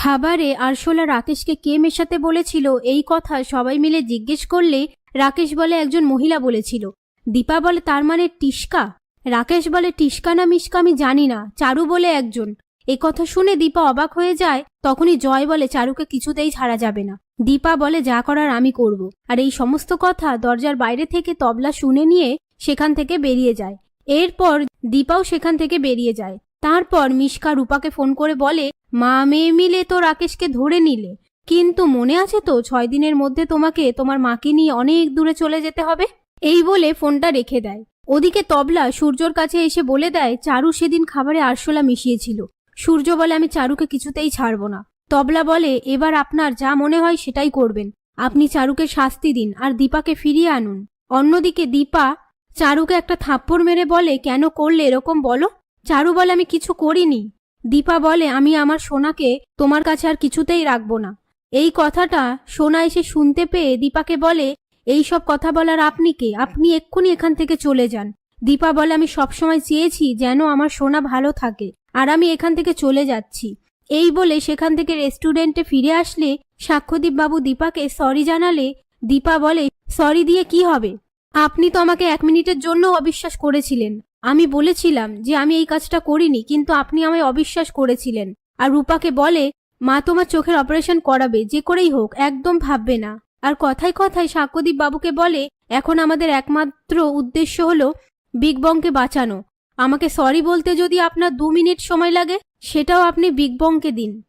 খাবারে আরশোলা রাকেশকে কে মেশাতে বলেছিল এই কথা সবাই মিলে জিজ্ঞেস করলে রাকেশ বলে একজন মহিলা বলেছিল। দীপা বলে তার মানে টিস্কা? রাকেশ বলে টিস্কা না মিস্কা আমি জানি না, চারু বলে একজন। এ কথা শুনে দীপা অবাক হয়ে যায়, তখনই জয় বলে চারুকে কিছুতেই ছাড়া যাবে না। দীপা বলে যা করার আমি করব। আর এই সমস্ত কথা দরজার বাইরে থেকে তবলা শুনে নিয়ে সেখান থেকে বেরিয়ে যায়। এরপর দীপাও সেখান থেকে বেরিয়ে যায়। তারপর মিশকা রূপাকে ফোন করে বলে মা মেয়ে মিলে তো রাকেশকে ধরে নিলে। কিন্তু মনে আছে তো ছয় দিনের মধ্যে তোমাকে তোমার মাকে নিয়ে অনেক দূরে চলে যেতে হবে? এই বলে ফোনটা রেখে দেয়। ওদিকে তবলা সূর্যর কাছে এসে বলে দেয়, চারু সেদিন খাবারে আরশোলা মিশিয়েছিল। সূর্য বলে, আমি চারুকে কিছুতেই ছাড়বো না। তবলা বলে, এবার আপনার যা মনে হয় সেটাই করবেন। আপনি চারুকে শাস্তি দিন আর দীপাকে ফিরিয়ে আনুন। অন্যদিকে দীপা, চারুকে একটা থাপ্পড় মেরে বলে, কেন করলে এরকম বলো? চারু বলে, আমি কিছু করিনি। দীপা বলে, আমি আমার সোনাকে তোমার কাছে আর কিছুতেই রাখব না। এই কথাটা সোনা এসে শুনতে পেয়ে দীপাকে বলে, এই সব কথা বলার আপনি কে? আপনি এক্ষুনি এখান থেকে চলে যান। দীপা বলে, আমি সবসময় চেয়েছি যেন আমার সোনা ভালো থাকে আর আমি এখান থেকে চলে যাচ্ছি। এই বলে সেখান থেকে রেস্টুরেন্টে ফিরে আসলে সাক্ষ্যদীপ বাবু দীপাকে সরি জানালে। দীপা বলে সরি দিয়ে কি হবে? আপনি তো আমাকে এক মিনিটের জন্য অবিশ্বাস করেছিলেন। আমি বলেছিলাম যে আমি এই কাজটা করিনি, কিন্তু আপনি আমায় অবিশ্বাস করেছিলেন। আর রূপাকে বলে, মা তোমার চোখের অপারেশন করাবে, যে করেই হোক, একদম ভাববে না। আর কথায় কথায় সাক্ষ্যদীপ বাবুকে বলে, এখন আমাদের একমাত্র উদ্দেশ্য হলো বিগ বংকে বাঁচানো। আমাকে সরি বলতে যদি আপনার দু মিনিট সময় লাগে, সেটাও আপনি বিগ বংকে দিন।